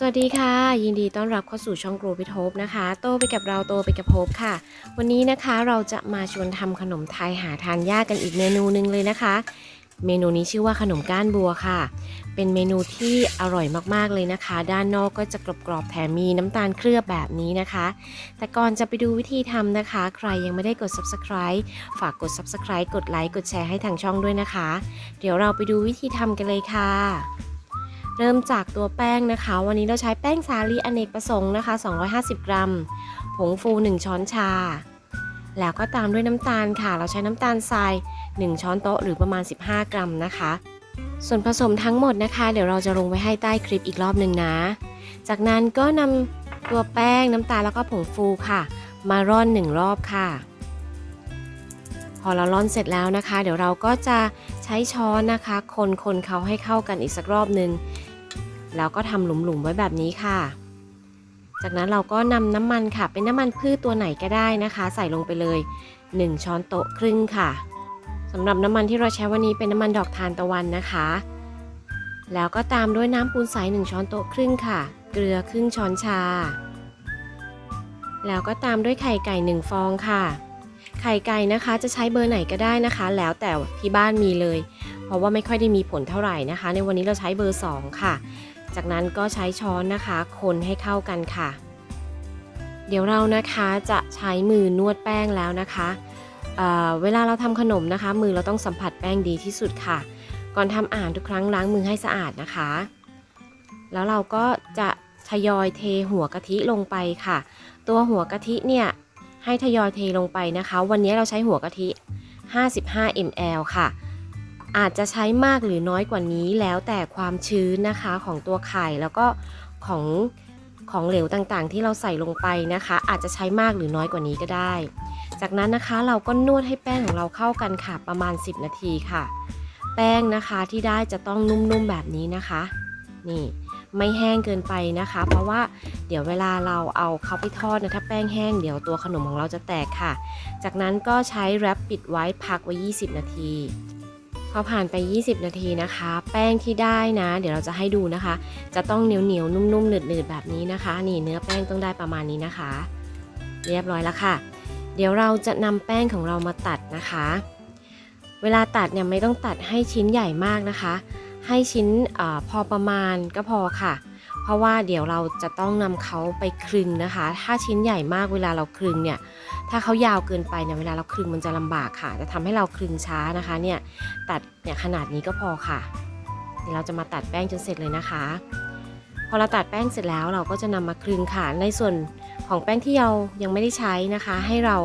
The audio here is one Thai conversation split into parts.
สวัสดีค่ะ ยินดีต้อนรับเข้าสู่ช่องครูพิภพนะคะ โตไปกับเราโตไปกับภพค่ะ วันนี้นะคะเราจะมาชวนทำขนมไทยหาทานยากกันอีกเมนูหนึงเลยนะคะ เมนูนี้ชื่อว่าขนมก้านบัวค่ะ เป็นเมนูที่อร่อยมากๆเลยนะคะ ด้านนอกก็จะกรอบๆแถมมีน้ำตาลเคลือบแบบนี้นะคะ แต่ก่อนจะไปดูวิธีทำนะคะ ใครยังไม่ได้กด subscribe ฝากกด subscribe กดไลค์กดแชร์ให้ทางช่องด้วยนะคะ เดี๋ยวเราไปดูวิธีทำกันเลยค่ะ เริ่มจากตัวแป้งนะคะ วันนี้เราใช้แป้งสาลีอเนกประสงค์นะคะ 250 กรัม ผงฟู 1 ช้อนชา แล้วก็ตามด้วยน้ำตาลค่ะ เราใช้น้ำตาลทราย 1 ช้อนโต๊ะหรือประมาณ 15 กรัมนะคะ ส่วนผสมทั้งหมดนะคะ เดี๋ยวเราจะลงไว้ให้ใต้คลิปอีกรอบหนึ่งนะ จากนั้นก็นำตัวแป้งน้ำตาลแล้วก็ผงฟูค่ะ มาร่อนหนึ่งรอบค่ะ พอเราร่อนเสร็จแล้วนะคะ เดี๋ยวเราก็จะใช้ช้อนนะคะ คนคนเขาให้เข้ากันอีกสักรอบหนึ่ง แล้วก็ทำหลุมๆไว้แบบนี้ค่ะ จากนั้นเราก็นำน้ำมันค่ะ เป็นน้ำมันพืชตัวไหนก็ได้นะคะ ใส่ลงไปเลย 1 ช้อนโต๊ะครึ่งค่ะสำหรับน้ำมันที่เราใช้วันนี้เป็นน้ำมันดอกทานตะวันนะคะ แล้วก็ตามด้วยน้ำปูนใส1ช้อนโต๊ะครึ่งค่ะ เกลือครึ่งช้อนชา แล้วก็ตามด้วยไข่ไก่1ฟองค่ะ ไข่ไก่นะคะจะใช้เบอร์ไหนก็ได้นะคะ แล้วแต่ที่บ้านมีเลย เพราะว่าไม่ค่อยได้มีผลเท่าไหร่นะคะ ในวันนี้เราใช้เบอร์ 2 ค่ะ จากนั้นก็ใช้ช้อนนะคะ คนให้เข้ากันค่ะ เดี๋ยวเรานะคะจะใช้มือนวดแป้งแล้วนะคะเเวลาเราทำขนมนะคะ มือเราต้องสัมผัสแป้งดีที่สุดค่ะ ก่อนทำอาหารทุกครั้งล้างมือให้สะอาดนะคะ แล้วเราก็จะทยอยเทหัวกะทิลงไปค่ะ ตัวหัวกะทิเนี่ยให้ทยอยเทลงไปนะคะ วันนี้เราใช้หัวกะทิ 55 ml ค่ะ อาจจะใช้มากหรือน้อยกว่านี้แล้วแต่ความชื้นนะคะของตัวไข่แล้วก็ของของเหลวต่างๆ ที่เราใส่ลงไปนะคะ อาจจะใช้มากหรือน้อยกว่านี้ก็ได้ จากนั้นนะคะเราก็นวดให้แป้งของเราเข้ากันค่ะประมาณ 10 นาทีค่ะ แป้งนะคะที่ได้จะต้องนุ่มๆแบบนี้นะคะ นี่ไม่แห้งเกินไปนะคะ เพราะว่าเดี๋ยวเวลาเราเอาเขาไปทอดนะถ้าแป้งแห้งเดี๋ยวตัวขนมของเราจะแตกค่ะ จากนั้นก็ใช้แรปปิดไว้พักไว้ 20 นาที อผ่านไป 20 นาทีนะคะ แป้งที่ได้นะ เดี๋ยวเราจะให้ดูนะคะ จะต้องเหนียวเหนียวนุ่มๆหนืดๆแบบนี้นะคะ นี่เนื้อแป้งต้องได้ประมาณนี้นะคะ เรียบร้อยแล้วค่ะ เดี๋ยวเราจะนำแป้งของเรามาตัดนะคะ เวลาตัดเนี่ยไม่ต้องตัดให้ชิ้นใหญ่มากนะคะ ให้ชิ้นอพอประมาณก็พอค่ะ ราะว่าเดี๋ยวเราจะต้องนำเขาไปคลึงนะคะ ถ้าชิ้นใหญ่มากเวลาเราคลึงเนี่ย ถ้าเขายาวเกินไปเนี่ยเวลาเราคลึงมันจะลำบากค่ะ จะทำให้เราคลึงช้านะคะ เนี่ยตัดเนี่ยขนาดนี้ก็พอค่ะเดี๋ยวเราจะมาตัดแป้งจนเสร็จเลยนะคะ พอเราตัดแป้งเสร็จแล้วเราก็จะนำมาคลึงค่ะ ในส่วนของแป้งที่เรายังไม่ได้ใช้นะคะ ให้เรา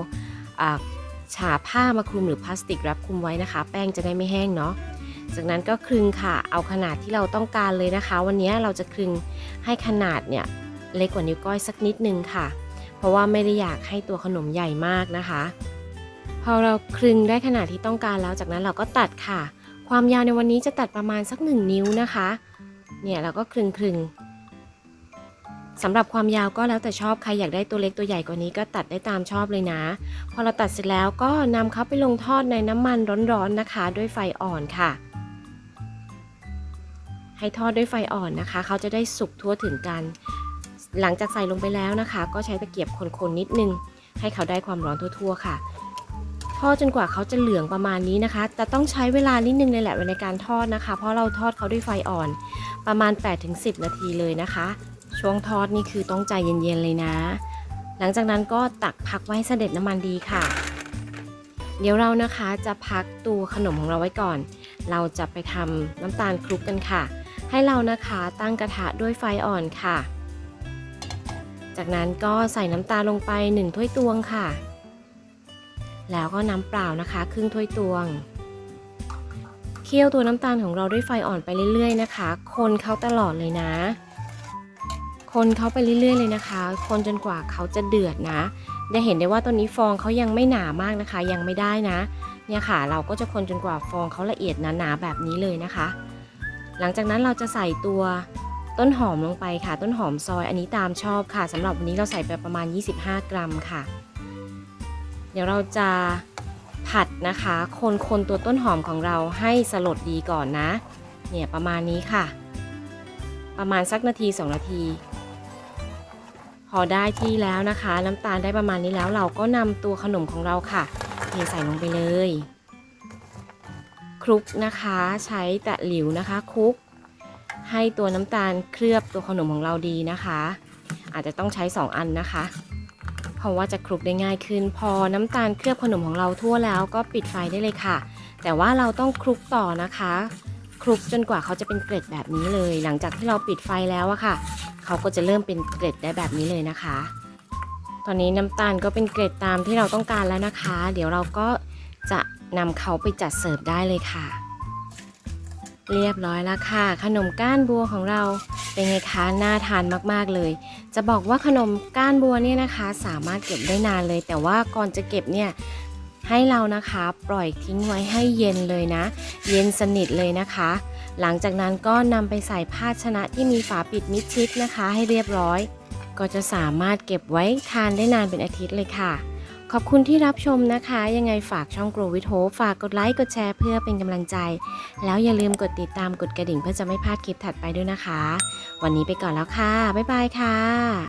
ฉาผ้ามาคลุมหรือพลาสติกรับคลุมไว้นะคะ แป้งจะได้ไม่แห้งเนาะ จากนั้นก็คลึงค่ะ เอาขนาดที่เราต้องการเลยนะคะ วันนี้เราจะคลึงให้ขนาดเนี่ยเล็กกว่านิ้วก้อยสักนิดนึงค่ะ เพราะว่าไม่ได้อยากให้ตัวขนมใหญ่มากนะคะ พอเราคลึงได้ขนาดที่ต้องการแล้วจากนั้นเราก็ตัดค่ะ ความยาวในวันนี้จะตัดประมาณสัก 1 นิ้วนะคะ เนี่ยเราก็คลึงคลึงสำหรับความยาวก็แล้วแต่ชอบใครอยากได้ตัวเล็กตัวใหญ่กว่านี้ก็ตัดได้ตามชอบเลยนะ พอเราตัดเสร็จแล้วก็นำเขาไปลงทอดในน้ำมันร้อนๆนะคะ ด้วยไฟอ่อนค่ะ ให้ทอดด้วยไฟอ่อนนะคะ เขาจะได้สุกทั่วถึงกัน หลังจากใส่ลงไปแล้วนะคะ ก็ใช้ตะเกียบคนๆนิดนึง ให้เขาได้ความร้อนทั่วๆค่ะ ทอดจนกว่าเขาจะเหลืองประมาณนี้นะคะแต่ต้องใช้เวลานิดนึงเลยแหละในการทอดนะคะ เพราะเราทอดเขาด้วยไฟอ่อน ประมาณ 8-10 นาทีเลยนะคะ ช่วงทอดนี่คือต้องใจเย็นๆเลยนะ หลังจากนั้นก็ตักพักไว้เสด็จน้ำมันดีค่ะ เดี๋ยวเรานะคะจะพักตัวขนมของเราไว้ก่อน เราจะไปทำน้ำตาลคลุกกันค่ะ ให้เรานะคะตั้งกระทะด้วยไฟอ่อนค่ะ จากนั้นก็ใส่น้ำตาลลงไป 1 ถ้วยตวงค่ะ แล้วก็น้ำเปล่านะคะ ครึ่งถ้วยตวง เคี่ยวตัวน้ำตาลของเราด้วยไฟอ่อนไปเรื่อย ๆ นะคะ คนเขาตลอดเลยนะ คนเขาไปเรื่อย ๆ เลยนะคะ คนจนกว่าเขาจะเดือดนะจะเห็นได้ว่าตอนนี้ฟองเขายังไม่หนามากนะคะ ยังไม่ได้นะ เนี่ยค่ะ เราก็จะคนจนกว่าฟองเขาละเอียดหนาๆแบบนี้เลยนะคะ หลังจากนั้นเราจะใส่ตัวต้นหอมลงไปค่ะ ต้นหอมซอยอันนี้ตามชอบค่ะสำหรับวันนี้เราใส่ไปประมาณ 25 กรัมค่ะ เดี๋ยวเราจะผัดนะคะ คนคนตัวต้นหอมของเราให้สลดดีก่อนนะ เนี่ยประมาณนี้ค่ะ ประมาณสักนาที 2 นาที พอได้ที่แล้วนะคะ น้ำตาลได้ประมาณนี้แล้วเราก็นำตัวขนมของเราค่ะเทใส่ลงไปเลย คลุกนะคะใช้ตะหลิวนะคะคลุก ให้ตัวน้ำตาลเคลือบตัวขนมของเราดีนะคะ อาจจะต้องใช้ 2 อันนะคะ เพราะว่าจะคลุกได้ง่ายขึ้น พอน้ำตาลเคลือบขนมของเราทั่วแล้วก็ปิดไฟได้เลยค่ะ แต่ว่าเราต้องคลุกต่อนะคะคลุกจนกว่าเขาจะเป็นเกล็ดแบบนี้เลย หลังจากที่เราปิดไฟแล้วอะค่ะ เขาก็จะเริ่มเป็นเกล็ดได้แบบนี้เลยนะคะ ตอนนี้น้ำตาลก็เป็นเกล็ดตามที่เราต้องการแล้วนะคะ เดี๋ยวเราก็จะ นำเขาไปจัดเสิร์ฟได้เลยค่ะ เรียบร้อยแล้วค่ะ ขนมก้านบัวของเราเป็นไงคะน่าทานมากๆเลย จะบอกว่าขนมก้านบัวเนี่ยนะคะ สามารถเก็บได้นานเลย แต่ว่าก่อนจะเก็บเนี่ยให้เรานะคะปล่อยทิ้งไว้ให้เย็นเลยนะ เย็นสนิทเลยนะคะ หลังจากนั้นก็นำไปใส่ภาชนะที่มีฝาปิดมิดชิดนะคะ ให้เรียบร้อย ก็จะสามารถเก็บไว้ทานได้นานเป็นอาทิตย์เลยค่ะ ขอบคุณที่รับชมนะคะ ยังไงฝากช่อง Grow with Hope ฝากกดไลค์กดแชร์เพื่อเป็นกำลังใจ แล้วอย่าลืมกดติดตามกดกระดิ่งเพื่อจะไม่พลาดคลิปถัดไปด้วยนะคะ วันนี้ไปก่อนแล้วค่ะ บ๊ายบายค่ะ